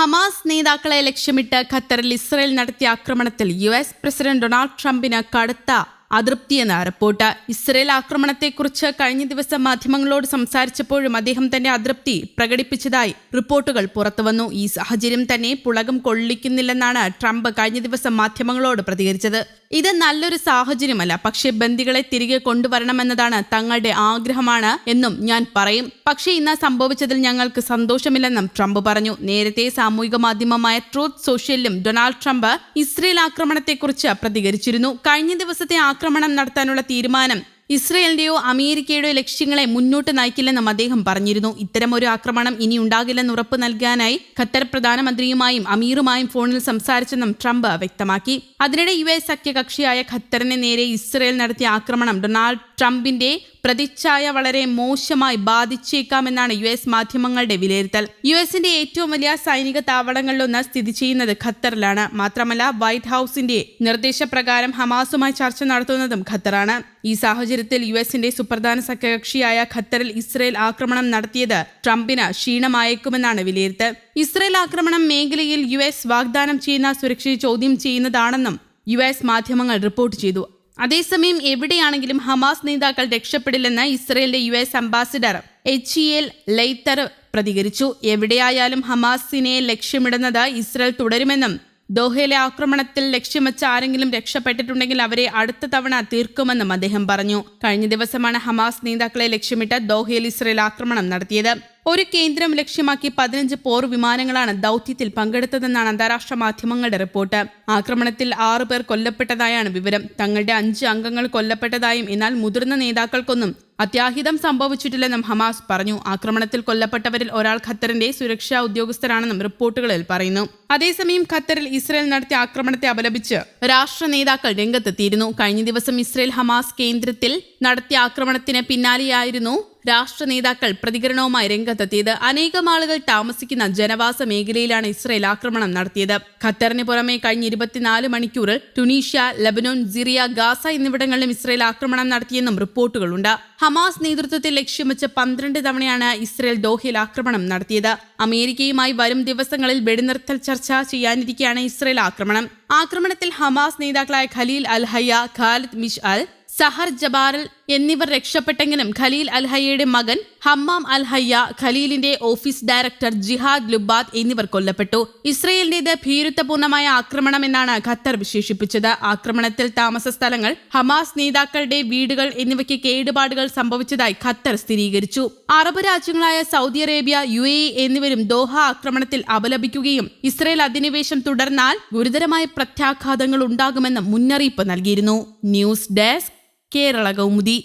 Hamas നേതാക്കളെ ലക്ഷ്യമിട്ട് ഖത്തറിൽ ഇസ്രയേൽ നടത്തിയ ആക്രമണത്തിൽ യു എസ് പ്രസിഡന്റ് ഡൊണാൾഡ് ട്രംപിന് കടുത്ത അതൃപ്തിയെന്ന റിപ്പോർട്ട്. ഇസ്രയേൽ ആക്രമണത്തെക്കുറിച്ച് കഴിഞ്ഞ ദിവസം മാധ്യമങ്ങളോട് സംസാരിച്ചപ്പോഴും അദ്ദേഹം തന്റെ അതൃപ്തി പ്രകടിപ്പിച്ചതായി റിപ്പോർട്ടുകൾ പുറത്തുവന്നു. ഈ സാഹചര്യം തന്നെ പുളകം കൊള്ളിക്കുന്നില്ലെന്നാണ് ട്രംപ് കഴിഞ്ഞ ദിവസം മാധ്യമങ്ങളോട് പ്രതികരിച്ചത്. ഇത് നല്ലൊരു സാഹചര്യമല്ല. പക്ഷേ ബന്ദികളെ തിരികെ കൊണ്ടുവരണമെന്നതാണ് തങ്ങളുടെ ആഗ്രഹമാണ് എന്നും ഞാൻ പറയും. പക്ഷേ ഇന്ന് സംഭവിച്ചതിൽ ഞങ്ങൾക്ക് സന്തോഷമില്ലെന്നും ട്രംപ് പറഞ്ഞു. നേരത്തെ സാമൂഹിക മാധ്യമമായ ട്രൂത്ത് സോഷ്യലിലും ഡൊണാൾഡ് ട്രംപ് ഇസ്രയേൽ ആക്രമണത്തെക്കുറിച്ച് പ്രതികരിച്ചിരുന്നു. കഴിഞ്ഞ ദിവസത്തെ ആക്രമണം നടത്താനുള്ള തീരുമാനം ഇസ്രയേലിന്റെയോ അമേരിക്കയുടെയോ ലക്ഷ്യങ്ങളെ മുന്നോട്ട് നയിക്കില്ലെന്നും അദ്ദേഹം പറഞ്ഞിരുന്നു. ഇത്തരമൊരു ആക്രമണം ഇനി ഉണ്ടാകില്ലെന്ന് ഉറപ്പ് നൽകാനായി ഖത്തർ പ്രധാനമന്ത്രിയുമായും അമീറുമായും ഫോണിൽ സംസാരിച്ചെന്നും ട്രംപ് വ്യക്തമാക്കി. അതിനിടെ യു എസ് സഖ്യകക്ഷിയായ ഖത്തറിനെ നേരെ ഇസ്രയേൽ നടത്തിയ ആക്രമണം ഡൊണാൾഡ് ട്രംപിന്റെ പ്രതിച്ഛായ വളരെ മോശമായി ബാധിച്ചേക്കാമെന്നാണ് യു എസ് മാധ്യമങ്ങളുടെ വിലയിരുത്തൽ. യു എസിന്റെ ഏറ്റവും വലിയ സൈനിക താവളങ്ങളിലൊന്ന് സ്ഥിതി ചെയ്യുന്നത് ഖത്തറിലാണ്. മാത്രമല്ല വൈറ്റ് ഹൌസിന്റെ നിർദ്ദേശപ്രകാരം ഹമാസുമായി ചർച്ച നടത്തുന്നതും ഖത്തറാണ്. ഈ സാഹചര്യത്തിൽ യു എസിന്റെ സുപ്രധാന സഖ്യകക്ഷിയായ ഖത്തറിൽ ഇസ്രയേൽ ആക്രമണം നടത്തിയത് ട്രംപിന് ക്ഷീണമായേക്കുമെന്നാണ് വിലയിരുത്തൽ. ഇസ്രയേൽ ആക്രമണം മേഖലയിൽ യു എസ് വാഗ്ദാനം ചെയ്യുന്ന സുരക്ഷയെ ചോദ്യം ചെയ്യുന്നതാണെന്നും യു എസ് മാധ്യമങ്ങൾ റിപ്പോർട്ട് ചെയ്തു. അതേസമയം എവിടെയാണെങ്കിലും ഹമാസ് നേതാക്കൾ രക്ഷപ്പെടില്ലെന്ന് ഇസ്രയേലിന്റെ U S ambassador H L Leiter പ്രതികരിച്ചു. എവിടെയായാലും ഹമാസിനെ ലക്ഷ്യമിടുന്നത് ഇസ്രയേൽ തുടരുമെന്നും ദോഹയിലെ ആക്രമണത്തിൽ ലക്ഷ്യം വെച്ച് ആരെങ്കിലും രക്ഷപ്പെട്ടിട്ടുണ്ടെങ്കിൽ അവരെ അടുത്ത തവണ തീർക്കുമെന്നും അദ്ദേഹം പറഞ്ഞു. കഴിഞ്ഞ ദിവസമാണ് ഹമാസ് നേതാക്കളെ ലക്ഷ്യമിട്ട് ദോഹയിൽ ഇസ്രയേൽ ആക്രമണം നടത്തിയത്. ഒരു കേന്ദ്രം ലക്ഷ്യമാക്കി പതിനഞ്ച് പോർ വിമാനങ്ങളാണ് ദൗത്യത്തിൽ പങ്കെടുത്തതെന്നാണ് അന്താരാഷ്ട്ര മാധ്യമങ്ങളുടെ റിപ്പോർട്ട്. ആക്രമണത്തിൽ ആറു പേർ കൊല്ലപ്പെട്ടതായാണ് വിവരം. തങ്ങളുടെ അഞ്ച് അംഗങ്ങൾ കൊല്ലപ്പെട്ടതായും എന്നാൽ മുതിർന്ന നേതാക്കൾക്കൊന്നും അത്യാഹിതം സംഭവിച്ചിട്ടില്ലെന്നും ഹമാസ് പറഞ്ഞു. ആക്രമണത്തിൽ കൊല്ലപ്പെട്ടവരിൽ ഒരാൾ ഖത്തറിന്റെ സുരക്ഷാ ഉദ്യോഗസ്ഥരാണെന്നും റിപ്പോർട്ടുകളിൽ പറയുന്നു. അതേസമയം ഖത്തറിൽ ഇസ്രയേൽ നടത്തിയ ആക്രമണത്തെ അപലപിച്ച് രാഷ്ട്ര നേതാക്കൾ രംഗത്തെത്തിയിരുന്നു. കഴിഞ്ഞ ദിവസം ഇസ്രയേൽ ഹമാസ് കേന്ദ്രത്തിൽ നടത്തിയ ആക്രമണത്തിന് പിന്നാലെയായിരുന്നു രാഷ്ട്ര നേതാക്കൾ പ്രതികരണവുമായി രംഗത്തെത്തിയത്. അനേകം ആളുകൾ താമസിക്കുന്ന ജനവാസ മേഖലയിലാണ് ഇസ്രയേൽ ആക്രമണം നടത്തിയത്. ഖത്തറിന് പുറമെ കഴിഞ്ഞ ഇരുപത്തിനാല് മണിക്കൂറിൽ ടുണീഷ്യ ലബനോൻ സിറിയ ഗാസ എന്നിവിടങ്ങളിലും ഇസ്രയേൽ ആക്രമണം നടത്തിയെന്നും റിപ്പോർട്ടുകളുണ്ട്. ഹമാസ് നേതൃത്വത്തെ ലക്ഷ്യം വെച്ച് പന്ത്രണ്ട് തവണയാണ് ഇസ്രയേൽ ദോഹയിൽ ആക്രമണം നടത്തിയത്. അമേരിക്കയുമായി വരും ദിവസങ്ങളിൽ വെടിനിർത്തൽ ചർച്ച ചെയ്യാനിരിക്കെയാണ് ഇസ്രയേൽ ആക്രമണം. ആക്രമണത്തിൽ ഹമാസ് നേതാക്കളായ ഖലീൽ അൽ ഹയ്യ ഖാലിദ് മിഷ് അൽ സഹർ ജബാറൽ എന്നിവർ രക്ഷപ്പെട്ടെങ്കിലും ഖലീൽ അൽഹയ്യയുടെ മകൻ ഹമ്മാം അൽഹയ്യ ഖലീലിന്റെ ഓഫീസ് ഡയറക്ടർ ജിഹാദ് ലുബാദ് എന്നിവർ കൊല്ലപ്പെട്ടു. ഇസ്രയേലിന്റേത് ഭീരുത്വപൂർണമായ ആക്രമണം എന്നാണ് ഖത്തർ വിശേഷിപ്പിച്ചത്. ആക്രമണത്തിൽ താമസ സ്ഥലങ്ങൾ ഹമാസ് നേതാക്കളുടെ വീടുകൾ എന്നിവയ്ക്ക് കേടുപാടുകൾ സംഭവിച്ചതായി ഖത്തർ സ്ഥിരീകരിച്ചു. അറബ് രാജ്യങ്ങളായ സൗദി അറേബ്യ യു എ എന്നിവരും ദോഹ ആക്രമണത്തിൽ അപലപിക്കുകയും ഇസ്രയേൽ അധിനിവേശം തുടർന്നാൽ ഗുരുതരമായ പ്രത്യാഘാതങ്ങൾ ഉണ്ടാകുമെന്ന് മുന്നറിയിപ്പ് നൽകിയിരുന്നു. News desk Kerala கவுமுதி